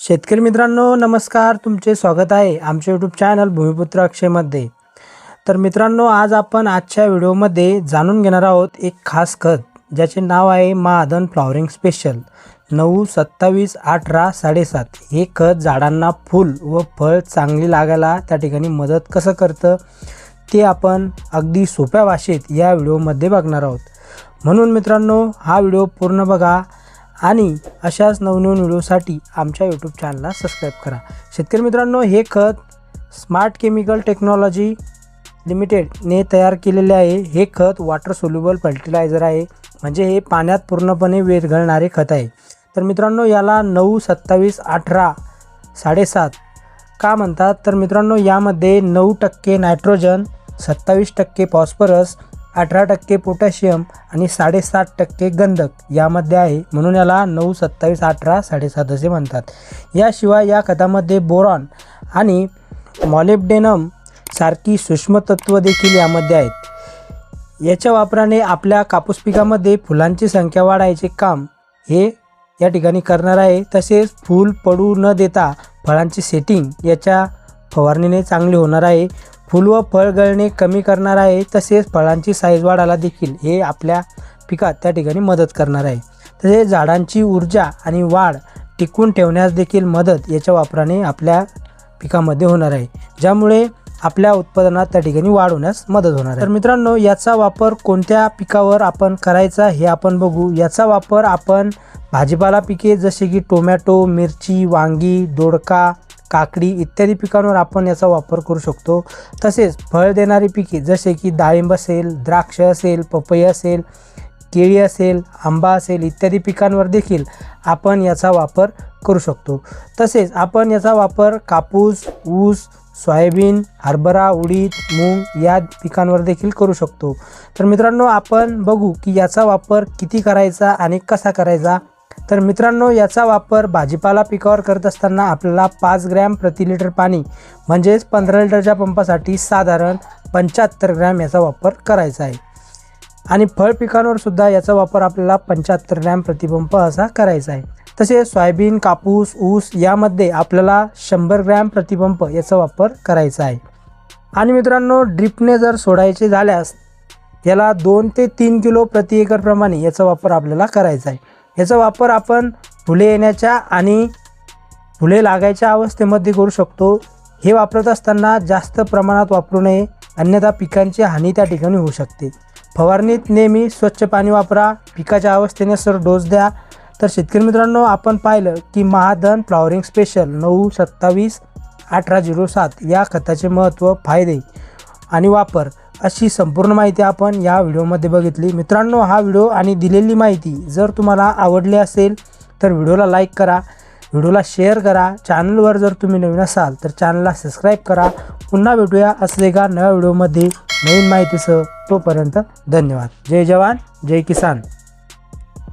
शेतकरी मित्रांनो नमस्कार. तुमचे स्वागत आहे आमच्या यूट्यूब चॅनल भूमिपुत्र अक्षयमध्ये तर मित्रांनो आज आपण आजच्या व्हिडिओमध्ये जाणून घेणार आहोत एक खास खत ज्याचे नाव आहे महादन फ्लॉवरिंग स्पेशल. नऊ सत्तावीस अठरा साडेसात. हे खत झाडांना फूल व फळ चांगली लागायला त्या ठिकाणी मदत कसं करतं ते आपण अगदी सोप्या भाषेत या व्हिडिओमध्ये बघणार आहोत. म्हणून मित्रांनो हा व्हिडिओ पूर्ण बघा. आणि अशाच नवनवीन व्हिडिओसाठी आमच्या यूट्यूब चॅनलला सबस्क्राईब करा. शेतकरी मित्रांनो हे खत स्मार्ट केमिकल टेक्नॉलॉजी लिमिटेडने तयार केलेले आहे. हे खत वॉटर सोल्युबल फर्टिलायझर आहे. म्हणजे हे पाण्यात पूर्णपणे विरघळणारे खत आहे. तर मित्रांनो याला नऊ सत्तावीस अठरा साडेसात का म्हणतात? तर मित्रांनो यामध्ये नऊ टक्के नायट्रोजन सत्तावीस टक्के फॉस्फरस अठरा टक्के पोटॅशियम आणि साडेसात टक्के गंधक यामध्ये आहे म्हणून याला नऊ सत्तावीस अठरा साडेसात असे म्हणतात. याशिवाय या खतामध्ये बोरॉन आणि मॉलिब्डेनम सारखी सूक्ष्मतत्व देखील यामध्ये आहेत. याच्या वापराने आपल्या कापूस पिकामध्ये फुलांची संख्या वाढायचे काम हे या ठिकाणी करणार आहे. तसेच फूल पडू न देता फळांची सेटिंग याच्या फवारणीने चांगली होणार आहे. फुल व फळ गळणे कमी करणार आहे तसेच फळांची साईज वाढायला देखील हे आपल्या पिकात त्या ठिकाणी मदत करणार आहे. तसेच झाडांची ऊर्जा आणि वाढ टिकवून ठेवण्यास देखील मदत याच्या वापराने आपल्या पिकामध्ये होणार आहे. ज्यामुळे आपल्या उत्पादनात त्या ठिकाणी वाढ होण्यास मदत होणार आहे. तर मित्रांनो याचा वापर कोणत्या पिकावर आपण करायचा हे आपण बघू. याचा वापर आपण भाजीपाला पिके जसे की टोमॅटो मिरची वांगी दोडका काकडी इत्यादी पिकांवर आपण याचा वापर करू शकतो. तसेच फळ देणारी पिके जसे की डाळिंब असेल द्राक्ष असेल पपई असेल केळी असेल आंबा असेल इत्यादी पिकांवर देखील आपण याचा वापर करू शकतो. तसेच आपण याचा वापर कापूस ऊस सोयाबीन हरभरा उडीद मूग या पिकांवर देखील करू शकतो. तर मित्रांनो आपण बघू की याचा वापर किती करायचा आणि कसा करायचा. तर मित्रांनो याचा वापर भाजीपाला पिकावर करत असताना आपल्याला पाच ग्रॅम प्रति लिटर पाणी म्हणजेच पंधरा लिटरच्या पंपासाठी साधारण पंच्याहत्तर ग्रॅम याचा वापर करायचा आहे. आणि फळ पिकांवर सुद्धा याचा वापर आपल्याला पंच्याहत्तर ग्रॅम प्रतिपंप असा करायचा आहे. तसेच सोयाबीन कापूस ऊस यामध्ये आपल्याला शंभर ग्रॅम प्रतिपंप याचा वापर करायचा आहे. आणि मित्रांनो ड्रिपने जर सोडायचे झाल्यास याला दोन ते तीन किलो प्रति एकरप्रमाणे याचा वापर आपल्याला करायचा आहे. याचा वापर आपण फुले येण्याच्या आणि फुले लागायच्या अवस्थेमध्ये करू शकतो. हे वापरत असताना जास्त प्रमाणात वापरू नये. अन्यथा पिकांची हानी त्या ठिकाणी होऊ शकते. फवारणीत नेहमी स्वच्छ पाणी वापरा पिकाच्या अवस्थेने सर डोस द्या. तर शेतकरी मित्रांनो आपण पाहिलं की महाधन फ्लॉवरिंग स्पेशल नऊ सत्तावीस अठरा झिरो सात या खताचे महत्त्व फायदे आणि वापर अशी संपूर्ण माहिती आपण या व्हिडिओमध्ये बघितली. मित्रांनो हा व्हिडिओ आणि दिलेली माहिती जर तुम्हाला आवडली असेल तर व्हिडिओला लाईक करा व्हिडिओला शेअर करा. चॅनलवर जर तुम्ही नवीन असाल तर चॅनलला सबस्क्राईब करा. पुन्हा भेटूया असले का नव्या व्हिडिओमध्ये. नवीन माहितीसह तोपर्यंत धन्यवाद. जय जवान जय किसान.